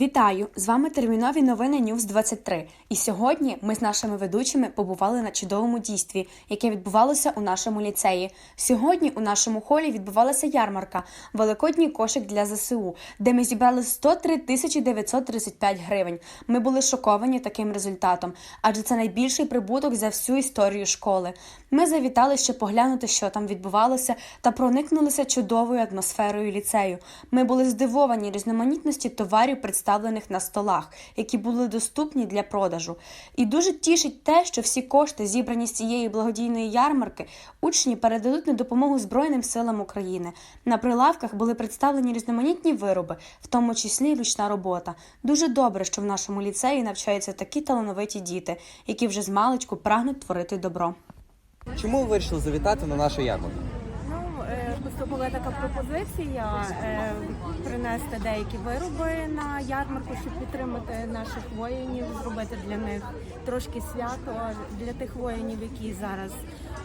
Вітаю! З вами термінові новини Ньюз 23 І сьогодні ми з нашими ведучими побували на чудовому дійстві, яке відбувалося у нашому ліцеї. Сьогодні у нашому холі відбувалася ярмарка Великодній кошик для ЗСУ, де ми зібрали 103 тисячі 935 гривень. Ми були шоковані таким результатом, адже це найбільший прибуток за всю історію школи. Ми завітали ще поглянути, що там відбувалося, та проникнулися чудовою атмосферою ліцею. Ми були здивовані різноманітності товарів, представлених на столах, які були доступні для продажу. І дуже тішить те, що всі кошти, зібрані з цієї благодійної ярмарки, учні передадуть на допомогу Збройним силам України. На прилавках були представлені різноманітні вироби, в тому числі й ручна робота. Дуже добре, що в нашому ліцеї навчаються такі талановиті діти, які вже з прагнуть творити добро. Чому ви вирішили завітати на нашу ярмарку? Ну, була така пропозиція е, принести деякі вироби на ярмарку, щоб підтримати наших воїнів, зробити для них трошки свято для тих воїнів, які зараз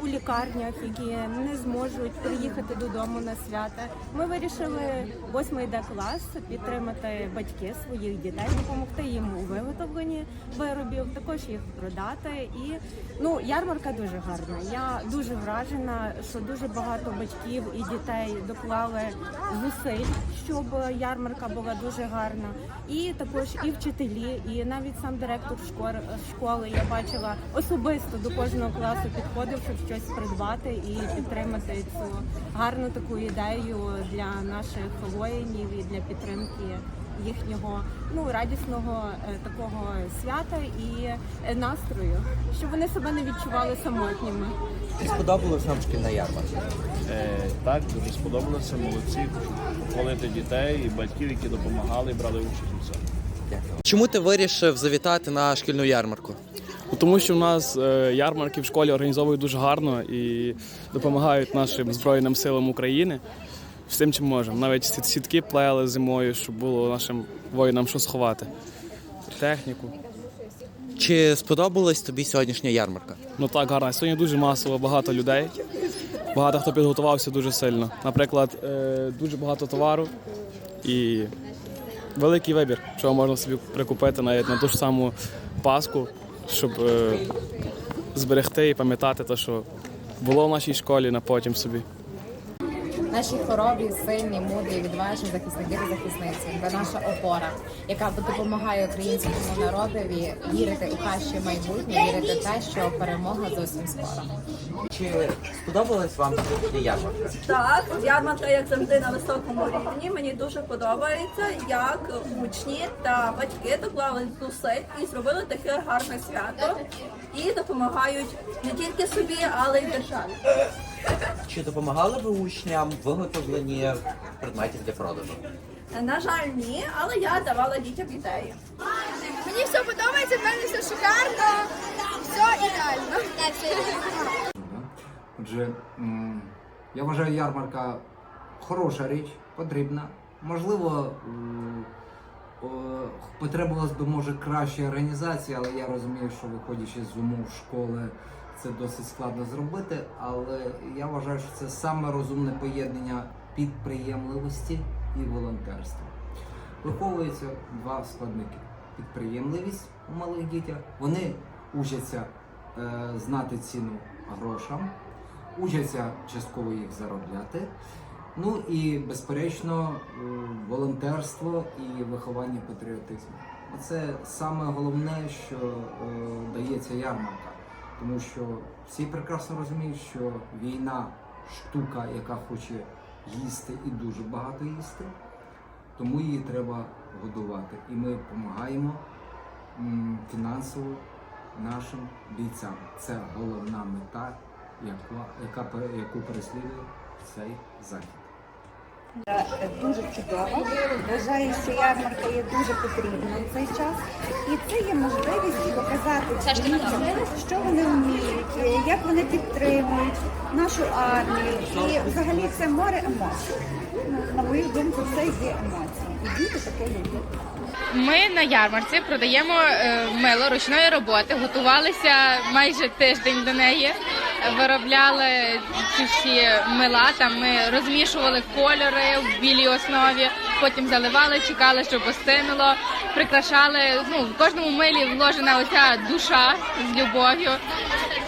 у лікарнях, які не зможуть приїхати додому на свята. Ми вирішили 8 Д клас підтримати батьки своїх дітей, допомогти їм у виготовленні виробів, також їх продати. І ну ярмарка дуже гарна. Я дуже вражена, що дуже багато батьків і дітей доклали зусиль, щоб ярмарка була дуже гарна. І також і вчителі, і навіть сам директор школи, я бачила особисто до кожного класу підходив, щоб щось придбати і підтримати цю гарну таку ідею для наших воїнів і для підтримки їхнього ну радісного е, такого свята і е, настрою, щоб вони себе не відчували самотніми. Чи сподобалась вам шкільна ярмарка? Е, так, дуже сподобалося. Молодці. Похвалити дітей і батьків, які допомагали і брали участь у цьому. Чому ти вирішив завітати на шкільну ярмарку? Тому що в нас е, ярмарки в школі організовують дуже гарно і допомагають нашим Збройним силам України всім, чим можемо. Навіть сітки плели зимою, щоб було нашим воїнам що сховати. Техніку. Чи сподобалась тобі сьогоднішня ярмарка? Ну так, гарно. Сьогодні дуже масово, багато людей. Багато хто підготувався дуже сильно. Наприклад, е, дуже багато товару і великий вибір, чого можна собі прикупити навіть на ту ж саму Пасху, щоб е, зберегти і пам'ятати те, що було в нашій школі на потім собі. Наші хоробрі, сильні, мудрі, відважні захисники та захисниці це наша опора, яка допомагає українському народові вірити у краще майбутнє, вірити в те, що перемога зовсім скоро. Чи сподобалась вам ярмарка? Так, ярмарка, як завжди, на високому рівні. Мені дуже подобається, як учні та батьки доклали зусиль і зробили таке гарне свято і допомагають не тільки собі, але й державі. Чи допомагали ви учням в виготовленні предметів для продажу? На жаль, ні, але я давала дітям ідеї. Мені все подобається, в мене все шикарно, все ідеально. Отже, я вважаю, ярмарка хороша річ, потрібна. Можливо, потребувалась би може краща організація, але я розумію, що виходячи з умов школи, це досить складно зробити. Але я вважаю, що це саме розумне поєднання підприємливості і волонтерства. Виховуються два складники: підприємливість у малих дітях. Вони учаться е, знати ціну грошам, учаться частково їх заробляти. Ну і безперечно, е, волонтерство і виховання патріотизму. Оце саме головне, що е, дається ярмарка. Тому що всі прекрасно розуміють, що війна штука, яка хоче їсти і дуже багато їсти, тому її треба годувати. І ми допомагаємо фінансово нашим бійцям. Це головна мета, яку переслідує цей захід. Дуже чудово. Вважаю, що ярмарка є дуже потрібна в цей час. І це є можливість показати дітям, що вони вміють, як вони підтримують нашу армію. І взагалі це море емоцій. Ну, На мою думку, це є емоції. І діти таке люблять. Ми на ярмарці продаємо е, мило ручної роботи. Готувалися майже тиждень до неї. Виробляли ці всі мила. Там ми розмішували кольори в білій основі. потім заливали, чекали, щоб остинуло, прикрашали. Ну, в кожному милі вложена оця душа з любов'ю.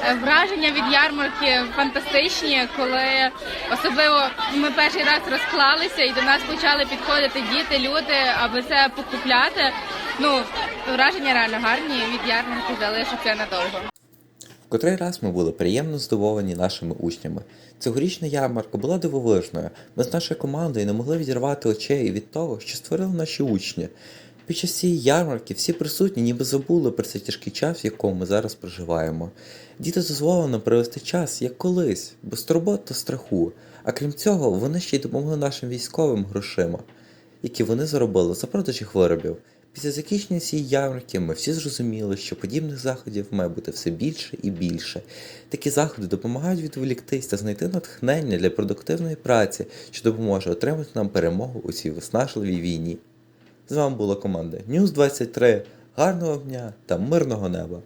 Е, Враження від ярмарки фантастичні, коли особливо ми перший раз розклалися і до нас почали підходити діти, люди, аби це покупляти. Ну, враження реально гарні від ярмарки залишаться надовго. Котрий раз ми були приємно здивовані нашими учнями. Цьогорічна ярмарка була дивовижною. Ми з нашою командою не могли відірвати очей від того, що створили наші учні. Під час цієї ярмарки всі присутні ніби забули про цей тяжкий час, в якому ми зараз проживаємо. Діти дозволили нам провести час, як колись, без турбот та страху. А крім цього, вони ще й допомогли нашим військовим грошима, які вони заробили за продаж виробів. Після закінчення цієї ярмарки ми всі зрозуміли, що подібних заходів має бути все більше і більше. Такі заходи допомагають відволіктись та знайти натхнення для продуктивної праці, що допоможе отримати нам перемогу у цій виснажливій війні. З вами була команда News 23. Гарного дня та мирного неба!